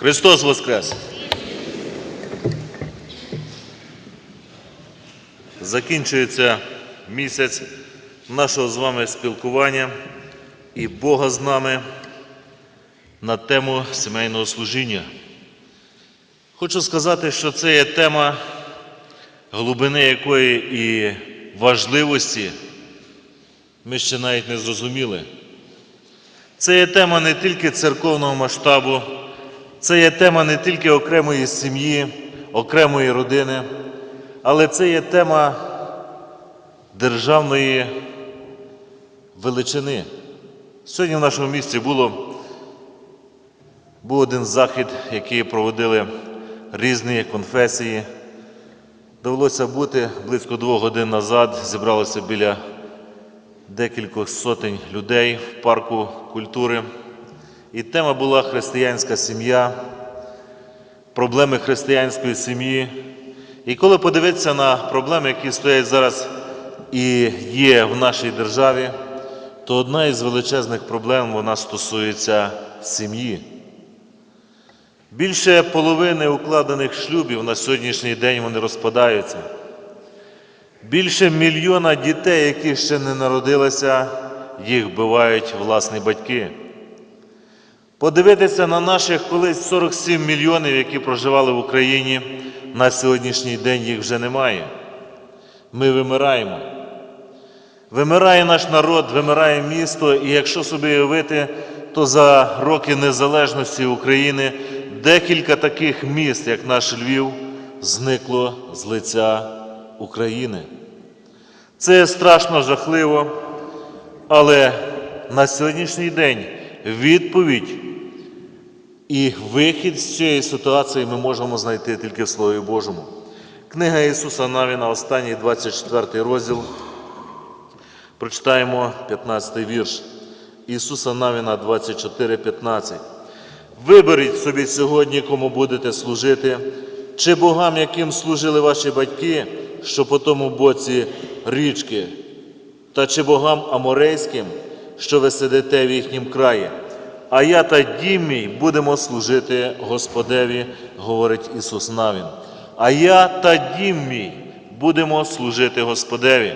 Христос Воскрес! Закінчується місяць нашого з вами спілкування і Бога з нами на тему сімейного служіння. Хочу сказати, що це є тема, глибини якої і важливості ми ще навіть не зрозуміли. Це є тема не тільки церковного масштабу, це є тема не тільки окремої сім'ї, окремої родини, але це є тема державної величини. Сьогодні в нашому місті було, був один захід, який проводили різні конфесії. Довелося бути близько двох годин назад, зібралося біля декількох сотень людей в парку культури. І тема була християнська сім'я, проблеми християнської сім'ї. І коли подивитися на проблеми, які стоять зараз і є в нашій державі, то одна із величезних проблем вона стосується сім'ї. Більше половини укладених шлюбів на сьогоднішній день вони розпадаються. Більше мільйона дітей, які ще не народилися, їх вбивають власні батьки. Подивитися на наших колись 47 мільйонів, які проживали в Україні, на сьогоднішній день їх вже немає. Ми вимираємо. Вимирає наш народ, вимирає місто, і якщо собі уявити, то за роки незалежності України декілька таких міст, як наш Львів, зникло з лиця України. Це страшно жахливо, але на сьогоднішній день відповідь і вихід з цієї ситуації ми можемо знайти тільки в Слові Божому. Книга Ісуса Навіна, останній 24 розділ. Прочитаємо 15 вірш. Ісуса Навіна 24, 15. Виберіть собі сьогодні, кому будете служити, чи богам, яким служили ваші батьки, що по тому боці річки, та чи богам аморейським, що ви сидите в їхнім краї. А я та дім мій будемо служити Господеві, говорить Ісус Навін. А я та дім мій будемо служити Господеві.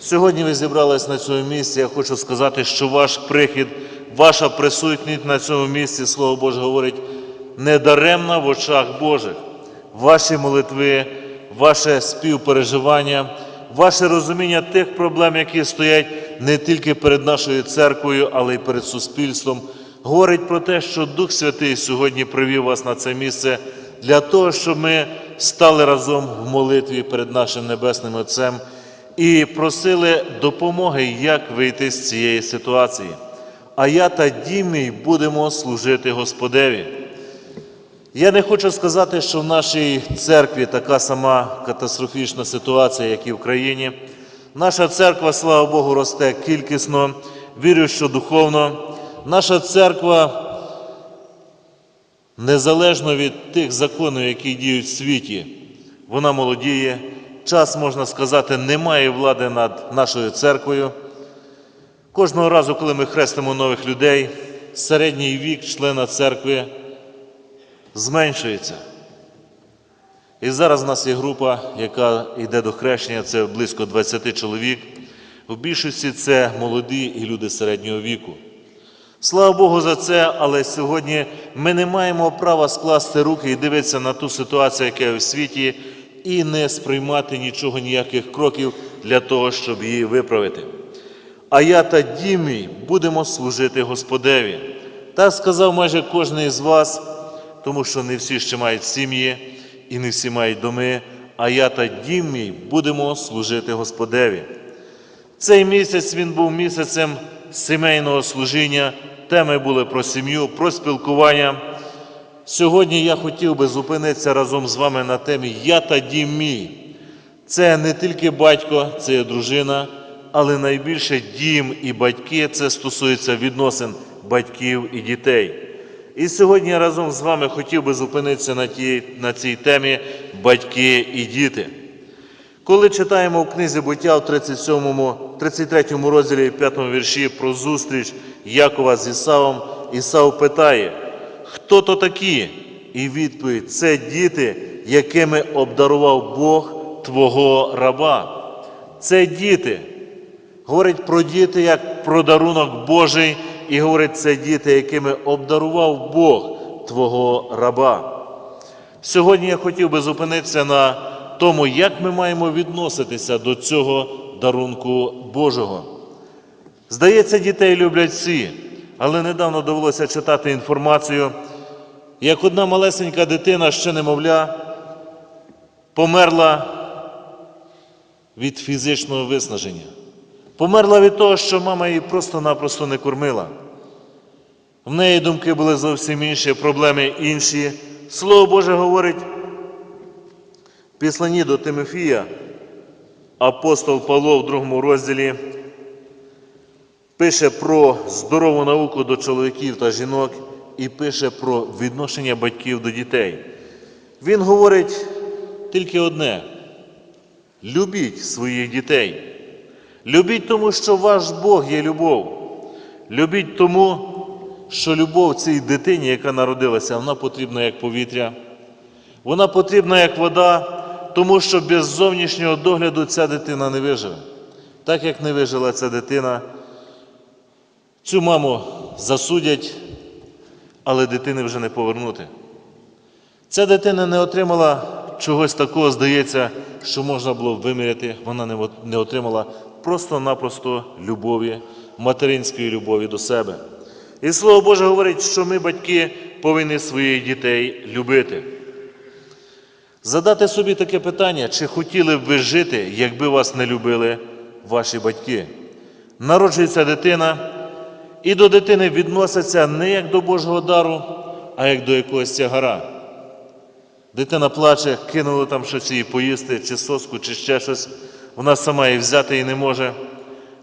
Сьогодні ви зібрались на цьому місці. Я хочу сказати, що ваш прихід, ваша присутність на цьому місці, Слово Боже говорить, недаремна в очах Божих. Ваші молитви, ваше співпереживання, ваше розуміння тих проблем, які стоять не тільки перед нашою церквою, але й перед суспільством, говорить про те, що Дух Святий сьогодні привів вас на це місце для того, щоб ми стали разом в молитві перед нашим Небесним Отцем і просили допомоги, як вийти з цієї ситуації. А я та дім мій будемо служити Господеві. Я не хочу сказати, що в нашій церкві така сама катастрофічна ситуація, як і в країні. Наша церква, слава Богу, росте кількісно, вірю, що духовно. Наша церква, незалежно від тих законів, які діють в світі, вона молодіє. Час, можна сказати, немає влади над нашою церквою. Кожного разу, коли ми хрестимо нових людей, середній вік члена церкви зменшується. І зараз в нас є група, яка йде до хрещення, це близько 20 чоловік. В більшості це молоді і люди середнього віку. Слава Богу за це, але сьогодні ми не маємо права скласти руки і дивитися на ту ситуацію, яка є в світі, і не сприймати нічого, ніяких кроків для того, щоб її виправити. А я та дім мій будемо служити Господеві. Так сказав майже кожен із вас, тому що не всі ще мають сім'ї і не всі мають доми, а я та дім мій будемо служити Господеві. Цей місяць він був місяцем сімейного служіння, теми були про сім'ю, про спілкування. Сьогодні я хотів би зупинитися разом з вами на темі Я та дім мій. Це не тільки батько, це є дружина, але найбільше дім і батьки це стосується відносин батьків і дітей. І сьогодні я разом з вами хотів би зупинитися на, тій, на цій темі батьки і діти. Коли читаємо в книзі буття в 37, 33 розділі 5 вірші про зустріч Якова з Ісавом, Ісав питає, хто то такі? І відповідь це діти, якими обдарував Бог твого раба. Це діти. Говорить про діти як про дарунок Божий, і говорить, це діти, якими обдарував Бог твого раба. Сьогодні я хотів би зупинитися на тому, як ми маємо відноситися до цього дарунку Божого. Здається, дітей люблять всі, але недавно довелося читати інформацію, як одна малесенька дитина, ще немовля, померла від фізичного виснаження. Померла від того, що мама її просто-напросто не кормила. В неї думки були зовсім інші, проблеми інші. Слово Боже говорить в післанні до Тимофія, апостол Павло в другому розділі пише про здорову науку до чоловіків та жінок і пише про відношення батьків до дітей. Він говорить тільки одне: любіть своїх дітей. Любіть тому, що ваш Бог є любов. Любіть тому, що любов цій дитині, яка народилася, вона потрібна як повітря, вона потрібна як вода, тому що без зовнішнього догляду ця дитина не виживе. Так як не вижила ця дитина, цю маму засудять, але дитини вже не повернути. Ця дитина не отримала чогось такого, здається, що можна було виміряти. Вона не отримала просто-напросто любові, материнської любові до себе. І Слово Боже говорить, що ми, батьки, повинні своїх дітей любити. Задати собі таке питання, чи хотіли б ви жити, якби вас не любили ваші батьки? Народжується дитина, і до дитини відносяться не як до Божого дару, а як до якогось тягара. Дитина плаче, кинули там щось їй поїсти, чи соску, чи ще щось. Вона сама її взяти і не може.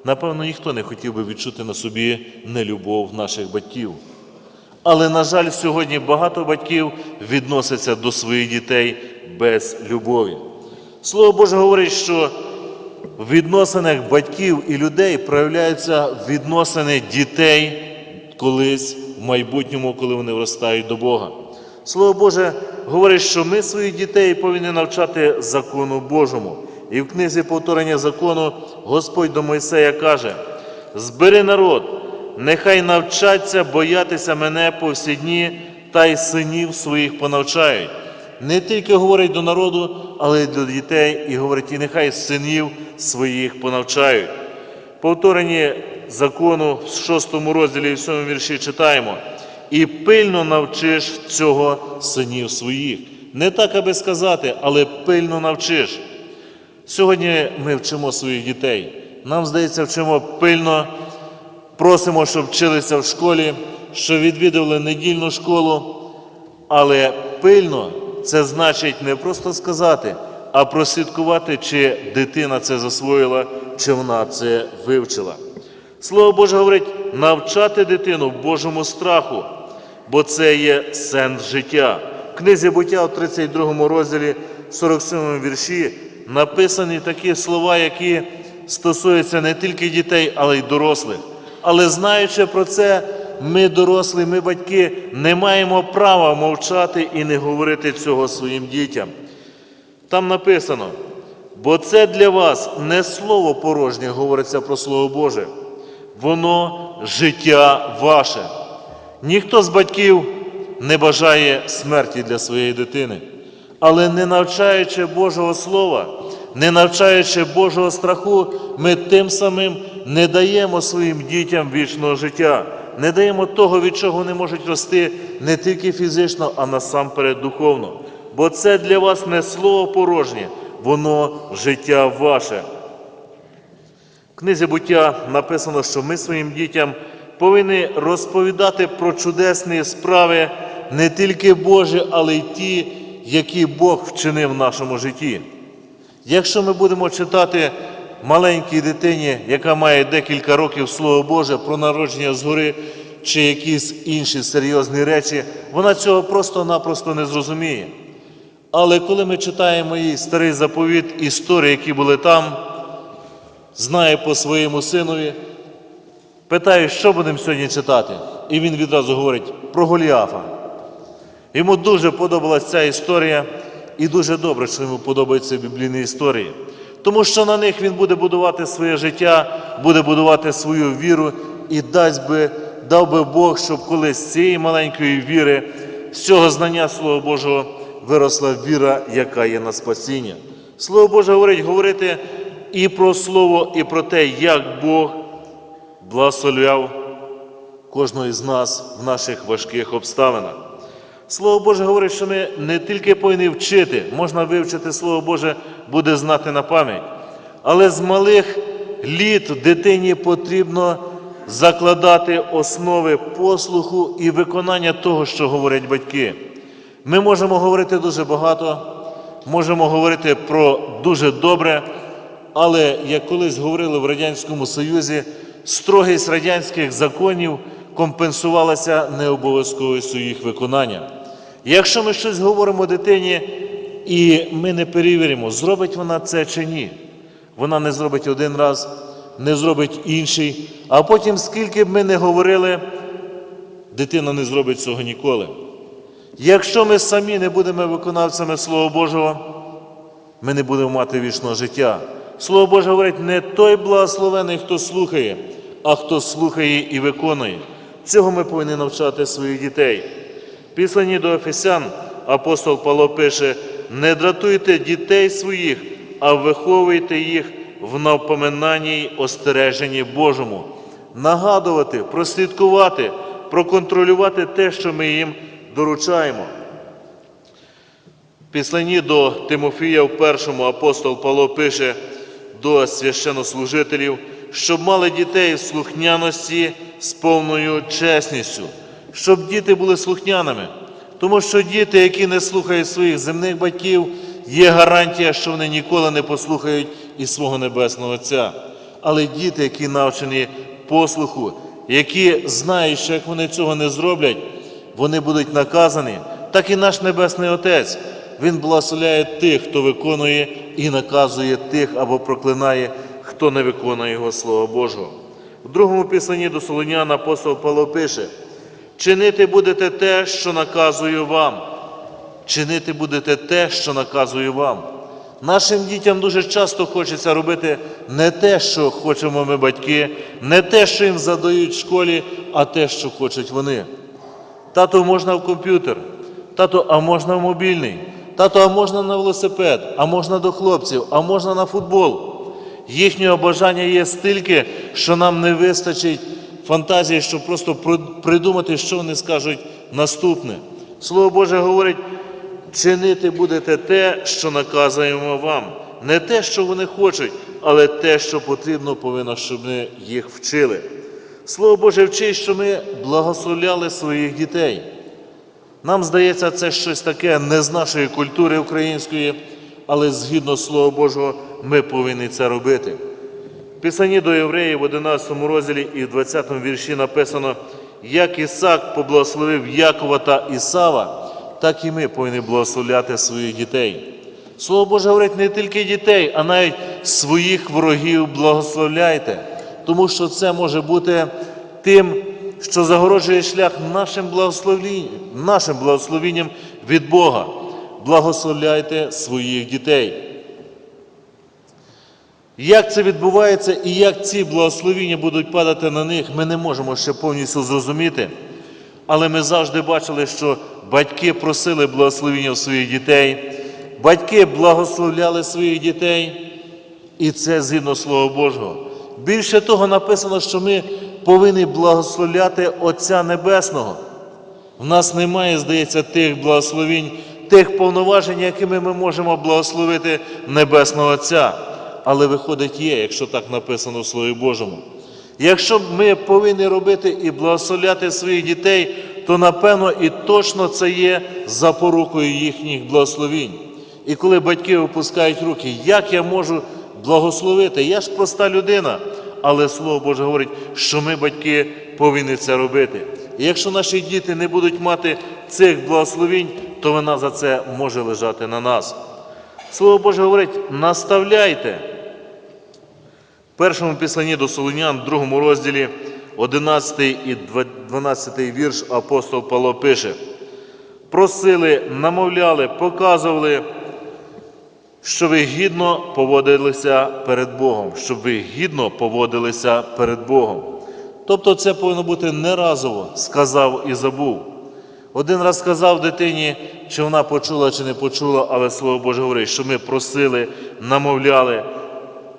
Напевно, ніхто не хотів би відчути на собі нелюбов наших батьків. Але, на жаль, сьогодні багато батьків відносяться до своїх дітей без любові. Слово Боже говорить, що в відносинах батьків і людей проявляються відносини дітей колись в майбутньому, коли вони виростають до Бога. Слово Боже говорить, що ми своїх дітей повинні навчати закону Божому. І в книзі повторення закону Господь до Мойсея каже: збери народ, нехай навчаться боятися мене по всі дні, та й синів своїх понавчають. Не тільки говорить до народу, але й до дітей, і говорить, і нехай синів своїх понавчають. Повторені закону в 6 розділі і в 7 вірші читаємо. І пильно навчиш цього синів своїх. Не так, аби сказати, але пильно навчиш. Сьогодні ми вчимо своїх дітей. Нам здається, вчимо пильно, просимо, щоб вчилися в школі, щоб відвідували недільну школу. Але пильно це значить не просто сказати, а прослідкувати, чи дитина це засвоїла, чи вона це вивчила. Слово Боже говорить, навчати дитину в Божому страху, бо це є сенс життя. В книзі буття в 32 розділі 47 вірші написані такі слова, які стосуються не тільки дітей, але й дорослих. Але знаючи про це, ми, дорослі, ми, батьки, не маємо права мовчати і не говорити цього своїм дітям. Там написано, бо це для вас не слово порожнє, говориться про Слово Боже, воно життя ваше. Ніхто з батьків не бажає смерті для своєї дитини, але не навчаючи Божого Слова, не навчаючи Божого страху, ми тим самим не даємо своїм дітям вічного життя, не даємо того, від чого вони можуть рости не тільки фізично, а насамперед духовно. Бо це для вас не слово порожнє, воно життя ваше. В книзі буття написано, що ми своїм дітям повинні розповідати про чудесні справи не тільки Божі, але й ті, які Бог вчинив в нашому житті. Якщо ми будемо читати маленькій дитині, яка має декілька років Слово Боже про народження згори чи якісь інші серйозні речі, вона цього просто-напросто не зрозуміє. Але коли ми читаємо їй старий заповіт, історії, які були там, знає по своєму синові, питаю, що будемо сьогодні читати. І він відразу говорить про Голіафа. Йому дуже подобалася ця історія, і дуже добре, що йому подобаються біблійні історії. Тому що на них він буде будувати своє життя, буде будувати свою віру і дасть би, дав би Бог, щоб коли з цієї маленької віри, з цього знання Слова Божого виросла віра, яка є на спасіння. Слово Боже говорить говорити і про Слово, і про те, як Бог благословляв кожного із нас в наших важких обставинах. Слово Боже говорить, що ми не тільки повинні вчити, можна вивчити Слово Боже, буде знати на пам'ять. Але з малих літ дитині потрібно закладати основи послуху і виконання того, що говорять батьки. Ми можемо говорити дуже багато, можемо говорити про дуже добре, але як колись говорили в Радянському Союзі, строгість радянських законів компенсувалася необов'язковістю їх виконання. Якщо ми щось говоримо дитині, і ми не перевіримо, зробить вона це чи ні, вона не зробить один раз, не зробить інший, а потім, скільки б ми не говорили, дитина не зробить цього ніколи. Якщо ми самі не будемо виконавцями Слова Божого, ми не будемо мати вічного життя. Слово Боже говорить, не той благословений, хто слухає, а хто слухає і виконує. Цього ми повинні навчати своїх дітей. Післані до Ефесян апостол Павло пише: не дратуйте дітей своїх, а виховуйте їх в напоминанні й остереженні Божому. Нагадувати, прослідкувати, проконтролювати те, що ми їм доручаємо. В Післанні до Тимофія в першому апостол Павло пише до священнослужителів, щоб мали дітей в слухняності з повною чесністю, щоб діти були слухняними. Тому що діти, які не слухають своїх земних батьків, є гарантія, що вони ніколи не послухають і свого Небесного Отця. Але діти, які навчені послуху, які знають, що як вони цього не зроблять, вони будуть наказані, так і наш Небесний Отець. Він благословляє тих, хто виконує і наказує тих або проклинає, хто не виконує Його Слова Божого. В другому писанні до Солонян апостол Павло пише: чинити будете те, що наказую вам. Чинити будете те, що наказую вам. Нашим дітям дуже часто хочеться робити не те, що хочемо ми батьки, не те, що їм задають в школі, а те, що хочуть вони. Тато можна в комп'ютер, тато, а можна в мобільний, тато, а можна на велосипед, а можна до хлопців, а можна на футбол. Їхнього бажання є стільки, що нам не вистачить фантазії, щоб просто придумати, що вони скажуть наступне. Слово Боже говорить, чинити будете те, що наказуємо вам. Не те, що вони хочуть, але те, що потрібно, повинно, щоб ми їх вчили. Слово Боже вчить, що ми благословляли своїх дітей. Нам здається, це щось таке не з нашої культури української, але згідно Слова Божого, ми повинні це робити. В Писанні до євреїв в 11 розділі і в 20 вірші написано, як Ісак поблагословив Якова та Ісава, так і ми повинні благословляти своїх дітей. Слово Боже говорить не тільки дітей, а навіть своїх ворогів благословляйте, тому що це може бути тим, що загороджує шлях нашим благословенням, нашим благословенням від Бога. Благословляйте своїх дітей. Як це відбувається і як ці благословіння будуть падати на них, ми не можемо ще повністю зрозуміти. Але ми завжди бачили, що батьки просили благословіння в своїх дітей, батьки благословляли своїх дітей, і це згідно Слова Божого. Більше того, написано, що ми повинні благословляти Отця Небесного. В нас немає, здається, тих благословінь, тих повноважень, якими ми можемо благословити Небесного Отця. Але виходить є, якщо так написано в Слові Божому. Якщо ми повинні робити і благословляти своїх дітей, то напевно і точно це є запорукою їхніх благословінь. І коли батьки опускають руки, як я можу благословити? Я ж проста людина. Але Слово Боже говорить, що ми, батьки, повинні це робити. І якщо наші діти не будуть мати цих благословінь, то вина за це може лежати на нас. Слово Боже говорить, наставляйте. В першому післанні до Солонян, в другому розділі, 11 і 12 вірш апостол Павло пише: просили, намовляли, показували, що ви гідно поводилися перед Богом, щоб ви гідно поводилися перед Богом. Тобто це повинно бути не разово, сказав і забув. Один раз сказав дитині, чи вона почула, чи не почула, але Слово Боже говорить, що ми просили, намовляли,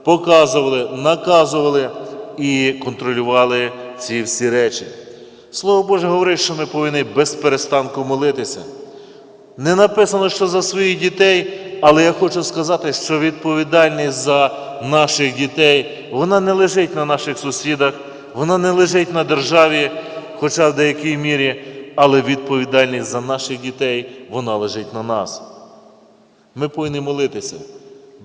показували, наказували і контролювали ці всі речі. Слово Боже говорить, що ми повинні без перестанку молитися. Не написано, що за своїх дітей, але я хочу сказати, що відповідальність за наших дітей вона не лежить на наших сусідах, вона не лежить на державі, хоча в деякій мірі, але відповідальність за наших дітей вона лежить на нас. Ми повинні молитися.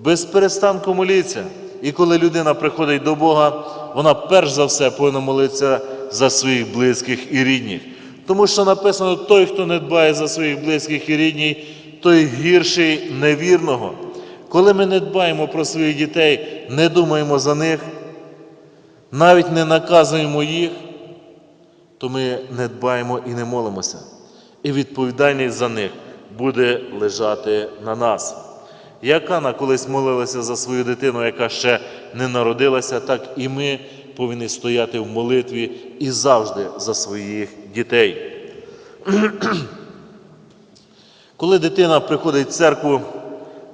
Без перестанку моліться. І коли людина приходить до Бога, вона перш за все повинна молитися за своїх близьких і рідних. Тому що написано, той, хто не дбає за своїх близьких і рідних, той гірший невірного. Коли ми не дбаємо про своїх дітей, не думаємо за них, навіть не наказуємо їх, то ми не дбаємо і не молимося. І відповідальність за них буде лежати на нас. Як Анна колись молилася за свою дитину, яка ще не народилася, так і ми повинні стояти в молитві і завжди за своїх дітей. Коли дитина приходить в церкву,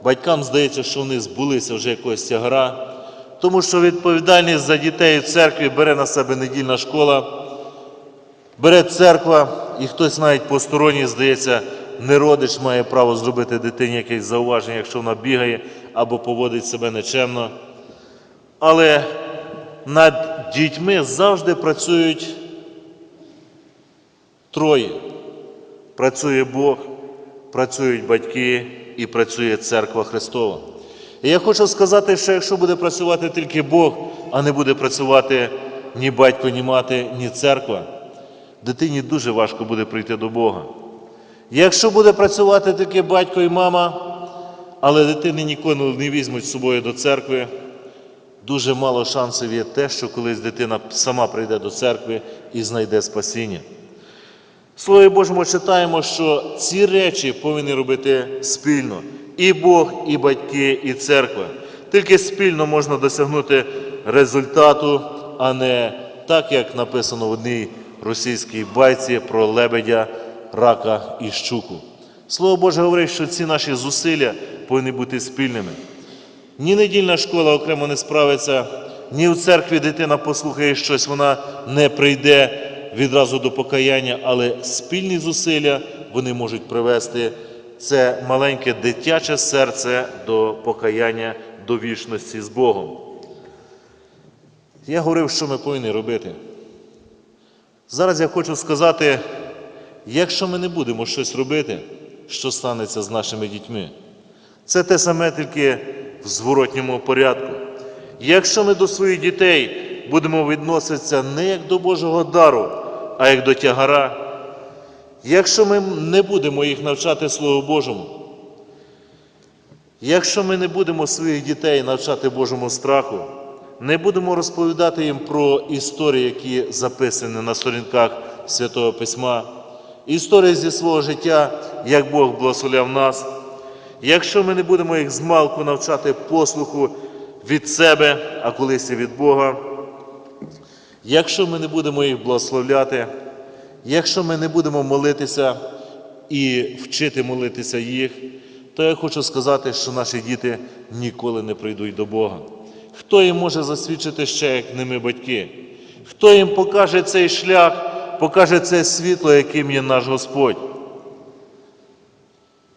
батькам здається, що вони збулися вже якогось тягара, тому що відповідальність за дітей в церкві бере на себе недільна школа, бере церква, і хтось навіть посторонній, здається, не родич має право зробити дитині якесь зауваження, якщо вона бігає або поводить себе нечемно. Але над дітьми завжди працюють троє. Працює Бог, працюють батьки і працює церква Христова. І я хочу сказати, що якщо буде працювати тільки Бог, а не буде працювати ні батько, ні мати, ні церква, дитині дуже важко буде прийти до Бога. Якщо буде працювати тільки батько і мама, але дитини ніколи не візьмуть з собою до церкви, дуже мало шансів є те, що колись дитина сама прийде до церкви і знайде спасіння. Слові Божому читаємо, що ці речі повинні робити спільно і Бог, і батьки, і церква. Тільки спільно можна досягнути результату, а не так, як написано в одній російській байці про лебедя, рака і щуку. Слово Боже говорить, що ці наші зусилля повинні бути спільними. Ні недільна школа окремо не справиться, ні в церкві дитина послухає щось, вона не прийде відразу до покаяння, але спільні зусилля вони можуть привести це маленьке дитяче серце до покаяння, до вічності з Богом. Я говорив, що ми повинні робити. Зараз я хочу сказати, якщо ми не будемо щось робити, що станеться з нашими дітьми? Це те саме тільки в зворотньому порядку. Якщо ми до своїх дітей будемо відноситися не як до Божого дару, а як до тягара, якщо ми не будемо їх навчати Слову Божому, якщо ми не будемо своїх дітей навчати Божому страху, не будемо розповідати їм про історії, які записані на сторінках Святого Письма, історії зі свого життя, як Бог благословляв нас. Якщо ми не будемо їх змалку навчати послуху від себе, а колись і від Бога, якщо ми не будемо їх благословляти, якщо ми не будемо молитися і вчити молитися їх, то я хочу сказати, що наші діти ніколи не прийдуть до Бога. Хто їм може засвідчити ще, як не ми батьки? Хто їм покаже цей шлях, покаже це світло, яким є наш Господь?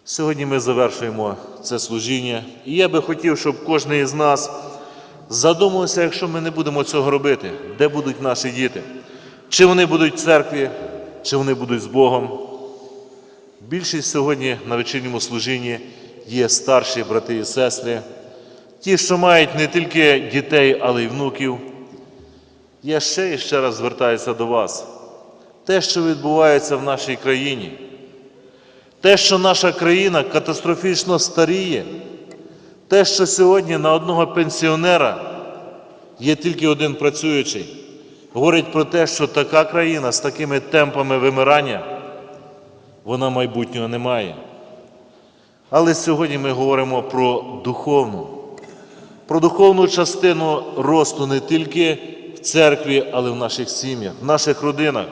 Сьогодні ми завершуємо це служіння, і я би хотів, щоб кожен із нас задумався, якщо ми не будемо цього робити, де будуть наші діти? Чи вони будуть в церкві, чи вони будуть з Богом? Більшість сьогодні на вечірньому служінні є старші брати і сестри, ті, що мають не тільки дітей, але й внуків. Я ще і ще раз звертаюся до вас. Те, що відбувається в нашій країні, те, що наша країна катастрофічно старіє, те, що сьогодні на одного пенсіонера є тільки один працюючий, говорить про те, що така країна з такими темпами вимирання вона майбутнього не має. Але сьогодні ми говоримо про духовну, про духовну частину росту не тільки в церкві, але й в наших сім'ях, в наших родинах.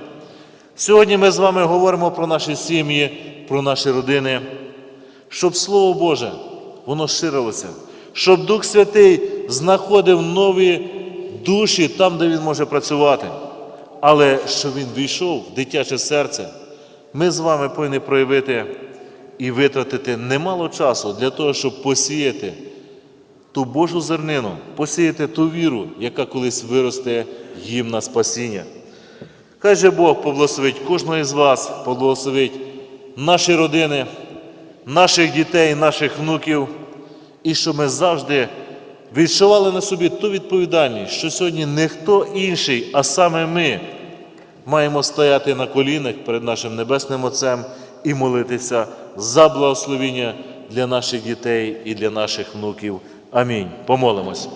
Сьогодні ми з вами говоримо про наші сім'ї, про наші родини, щоб Слово Боже воно ширилося, щоб Дух Святий знаходив нові душі там, де Він може працювати, але щоб Він війшов в дитяче серце. Ми з вами повинні проявити і витратити немало часу для того, щоб посіяти ту Божу зернину, посіяти ту віру, яка колись виросте їм на спасіння. Хай же Бог поблагословить кожного із вас, поблагословить наші родини, наших дітей, наших внуків, і щоб ми завжди відчували на собі ту відповідальність, що сьогодні не хто інший, а саме ми маємо стояти на колінах перед нашим Небесним Отцем і молитися за благословіння для наших дітей і для наших внуків. Амінь. Помолимось.